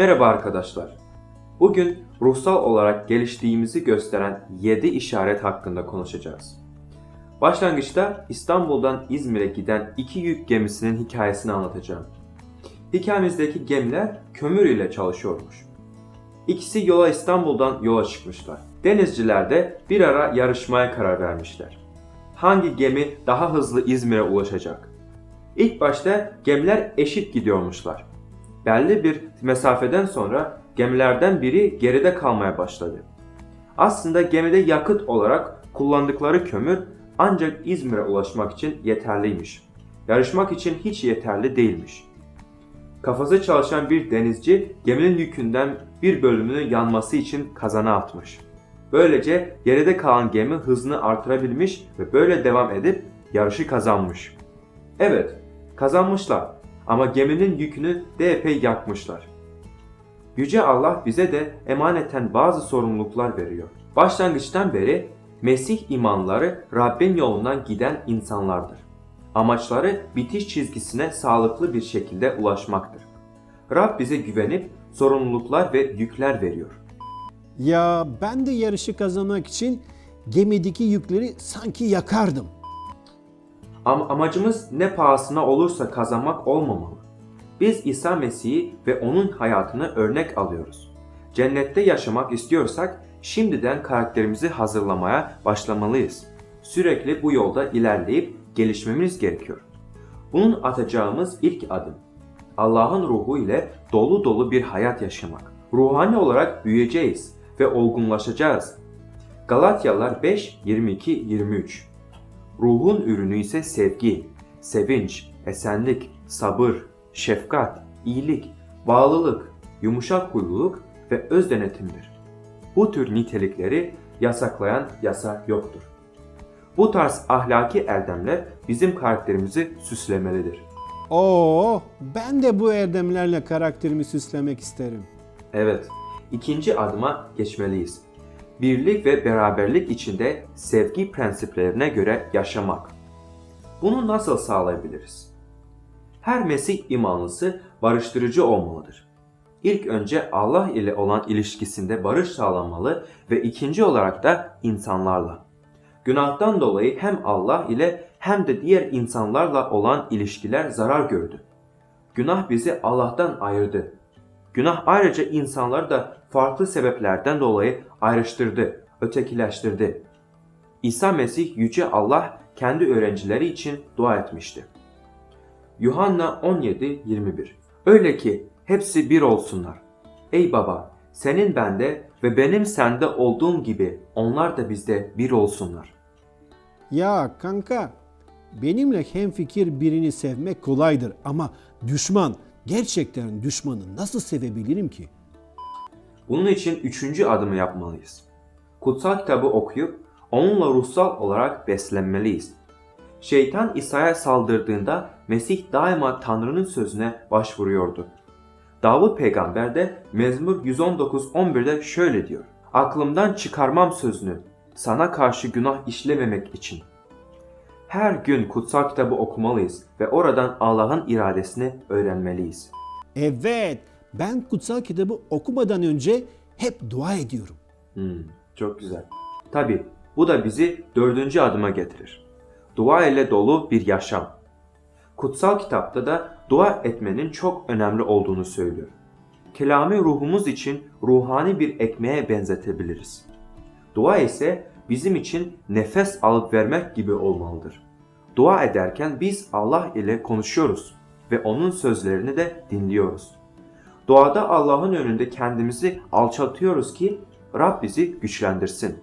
Merhaba arkadaşlar. Bugün ruhsal olarak geliştiğimizi gösteren 7 işaret hakkında konuşacağız. Başlangıçta İstanbul'dan İzmir'e giden iki yük gemisinin hikayesini anlatacağım. Hikayemizdeki gemiler kömür ile çalışıyormuş. İkisi yola İstanbul'dan yola çıkmışlar. Denizciler de bir ara yarışmaya karar vermişler. Hangi gemi daha hızlı İzmir'e ulaşacak? İlk başta gemiler eşit gidiyormuşlar. Belli bir mesafeden sonra gemilerden biri geride kalmaya başladı. Aslında gemide yakıt olarak kullandıkları kömür ancak İzmir'e ulaşmak için yeterliymiş. Yarışmak için hiç yeterli değilmiş. Kafası çalışan bir denizci geminin yükünden bir bölümünü yanması için kazana atmış. Böylece geride kalan gemi hızını artırabilmiş ve böyle devam edip yarışı kazanmış. Evet, kazanmışlar ama geminin yükünü de epey yakmışlar. Yüce Allah bize de emaneten bazı sorumluluklar veriyor. Başlangıçtan beri Mesih imanları Rabbin yolundan giden insanlardır. Amaçları bitiş çizgisine sağlıklı bir şekilde ulaşmaktır. Rab bize güvenip sorumluluklar ve yükler veriyor. Ya ben de yarışı kazanmak için gemideki yükleri sanki yakardım. Ama amacımız ne pahasına olursa kazanmak olmamalı. Biz İsa Mesih'i ve onun hayatını örnek alıyoruz. Cennette yaşamak istiyorsak şimdiden karakterimizi hazırlamaya başlamalıyız. Sürekli bu yolda ilerleyip gelişmemiz gerekiyor. Bunun atacağımız ilk adım. Allah'ın ruhu ile dolu dolu bir hayat yaşamak. Ruhani olarak büyüyeceğiz ve olgunlaşacağız. Galatyalılar 5, 22, 23 Ruhun ürünü ise sevgi, sevinç, esenlik, sabır, şefkat, iyilik, bağlılık, yumuşak huyluluk ve öz denetimdir. Bu tür nitelikleri yasaklayan yasa yoktur. Bu tarz ahlaki erdemler bizim karakterimizi süslemelidir. Oo, ben de bu erdemlerle karakterimi süslemek isterim. Evet, ikinci adıma geçmeliyiz. Birlik ve beraberlik içinde sevgi prensiplerine göre yaşamak. Bunu nasıl sağlayabiliriz? Her Mesih imanlısı barıştırıcı olmalıdır. İlk önce Allah ile olan ilişkisinde barış sağlanmalı ve ikinci olarak da insanlarla. Günahtan dolayı hem Allah ile hem de diğer insanlarla olan ilişkiler zarar gördü. Günah bizi Allah'tan ayırdı. Günah ayrıca insanları da farklı sebeplerden dolayı ayrıştırdı, ötekileştirdi. İsa Mesih Yüce Allah kendi öğrencileri için dua etmişti. Yuhanna 17-21 Öyle ki hepsi bir olsunlar. Ey baba, senin bende ve benim sende olduğum gibi onlar da bizde bir olsunlar. Ya kanka, benimle hemfikir birini sevmek kolaydır ama düşman, gerçekten düşmanı nasıl sevebilirim ki? Bunun için üçüncü adımı yapmalıyız. Kutsal kitabı okuyup onunla ruhsal olarak beslenmeliyiz. Şeytan İsa'ya saldırdığında Mesih daima Tanrı'nın sözüne başvuruyordu. Davut peygamber de Mezmur 119.11'de şöyle diyor. Aklımdan çıkarmam sözünü sana karşı günah işlememek için. Her gün kutsal kitabı okumalıyız ve oradan Allah'ın iradesini öğrenmeliyiz. Evet, ben kutsal kitabı okumadan önce hep dua ediyorum. Hmm, çok güzel. Tabi bu da bizi dördüncü adıma getirir. Dua ile dolu bir yaşam. Kutsal kitapta da dua etmenin çok önemli olduğunu söylüyor. Kelami ruhumuz için ruhani bir ekmeğe benzetebiliriz. Dua ise bizim için nefes alıp vermek gibi olmalıdır. Dua ederken biz Allah ile konuşuyoruz ve onun sözlerini de dinliyoruz. Duada Allah'ın önünde kendimizi alçaltıyoruz ki Rab bizi güçlendirsin.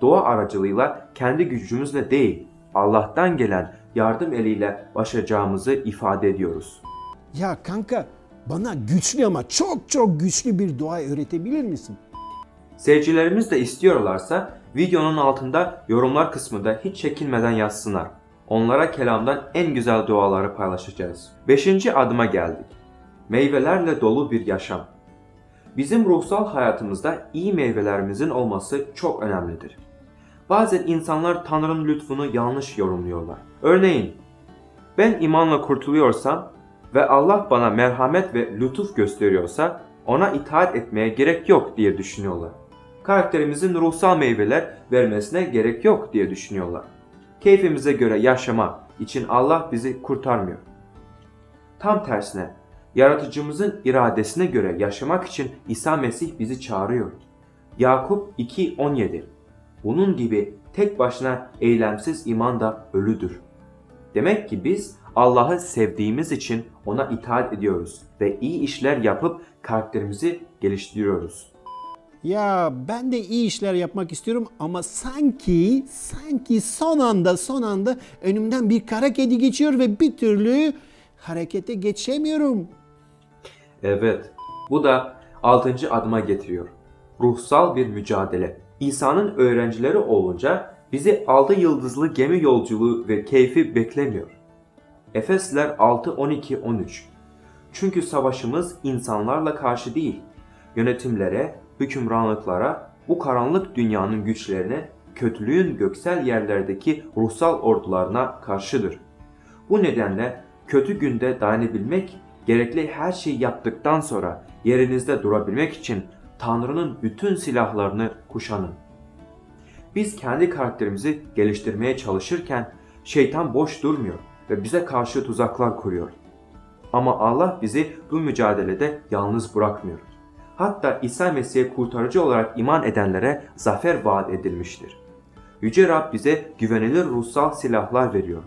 Dua aracılığıyla kendi gücümüzle değil, Allah'tan gelen yardım eliyle başaracağımızı ifade ediyoruz. Ya kanka, bana güçlü ama çok çok güçlü bir dua öğretebilir misin? Seyircilerimiz de istiyorlarsa videonun altında yorumlar kısmında hiç çekinmeden yazsınlar. Onlara kelamdan en güzel duaları paylaşacağız. Beşinci adıma geldik. Meyvelerle dolu bir yaşam. Bizim ruhsal hayatımızda iyi meyvelerimizin olması çok önemlidir. Bazen insanlar Tanrı'nın lütfunu yanlış yorumluyorlar. Örneğin, ben imanla kurtuluyorsam ve Allah bana merhamet ve lütuf gösteriyorsa ona itaat etmeye gerek yok diye düşünüyorlar. Karakterimizin ruhsal meyveler vermesine gerek yok diye düşünüyorlar. Keyfimize göre yaşamak için Allah bizi kurtarmıyor. Tam tersine yaratıcımızın iradesine göre yaşamak için İsa Mesih bizi çağırıyor. Yakup 2.17 Bunun gibi tek başına eylemsiz iman da ölüdür. Demek ki biz Allah'ı sevdiğimiz için ona itaat ediyoruz ve iyi işler yapıp karakterimizi geliştiriyoruz. Ya ben de iyi işler yapmak istiyorum ama sanki sanki son anda son anda önümden bir kara kedi geçiyor ve bir türlü harekete geçemiyorum. Evet, bu da 6. adıma getiriyor. Ruhsal bir mücadele. İsa'nın öğrencileri olunca bizi 6 yıldızlı gemi yolculuğu ve keyfi beklemiyor. Efesliler 6 12 13. Çünkü savaşımız insanlarla karşı değil, yönetimlere, hükümranlıklara, bu karanlık dünyanın güçlerine, kötülüğün göksel yerlerdeki ruhsal ordularına karşıdır. Bu nedenle kötü günde dayanabilmek, gerekli her şeyi yaptıktan sonra yerinizde durabilmek için Tanrı'nın bütün silahlarını kuşanın. Biz kendi karakterimizi geliştirmeye çalışırken şeytan boş durmuyor ve bize karşı tuzaklar kuruyor. Ama Allah bizi bu mücadelede yalnız bırakmıyor. Hatta İsa Mesih'e kurtarıcı olarak iman edenlere zafer vaat edilmiştir. Yüce Rab bize güvenilir ruhsal silahlar veriyor.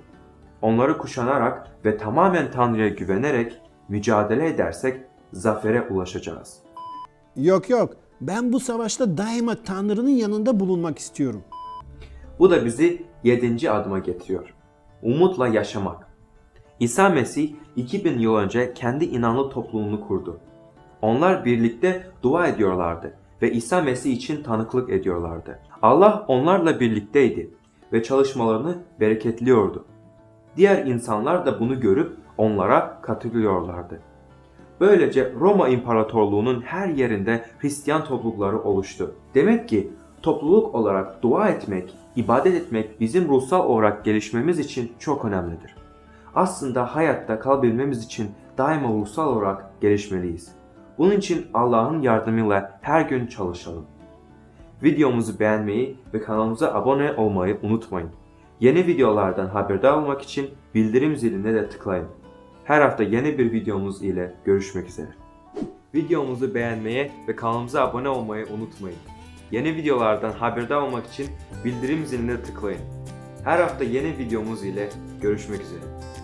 Onları kuşanarak ve tamamen Tanrı'ya güvenerek mücadele edersek zafere ulaşacağız. Yok yok ben bu savaşta daima Tanrı'nın yanında bulunmak istiyorum. Bu da bizi yedinci adıma getiriyor. Umutla yaşamak. İsa Mesih 2000 yıl önce kendi inanlı topluluğunu kurdu. Onlar birlikte dua ediyorlardı ve İsa Mesih için tanıklık ediyorlardı. Allah onlarla birlikteydi ve çalışmalarını bereketliyordu. Diğer insanlar da bunu görüp onlara katılıyorlardı. Böylece Roma İmparatorluğu'nun her yerinde Hristiyan toplulukları oluştu. Demek ki topluluk olarak dua etmek, ibadet etmek bizim ruhsal olarak gelişmemiz için çok önemlidir. Aslında hayatta kalabilmemiz için daima ruhsal olarak gelişmeliyiz. Bunun için Allah'ın yardımıyla her gün çalışalım. Videomuzu beğenmeyi ve kanalımıza abone olmayı unutmayın. Yeni videolardan haberdar olmak için bildirim ziline de tıklayın. Her hafta yeni bir videomuz ile görüşmek üzere. Videomuzu beğenmeyi ve kanalımıza abone olmayı unutmayın. Yeni videolardan haberdar olmak için bildirim ziline tıklayın. Her hafta yeni videomuz ile görüşmek üzere.